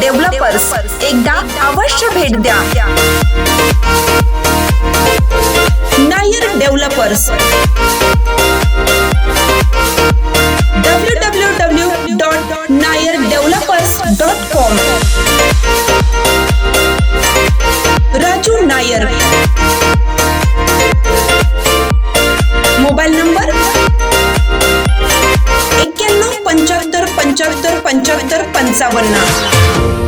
Developers एकदा अवश्य भेट द्या. Nair developers W W W dot Nair developers dot com Raju Nair. पंच्याहत्तर पंचावन्न.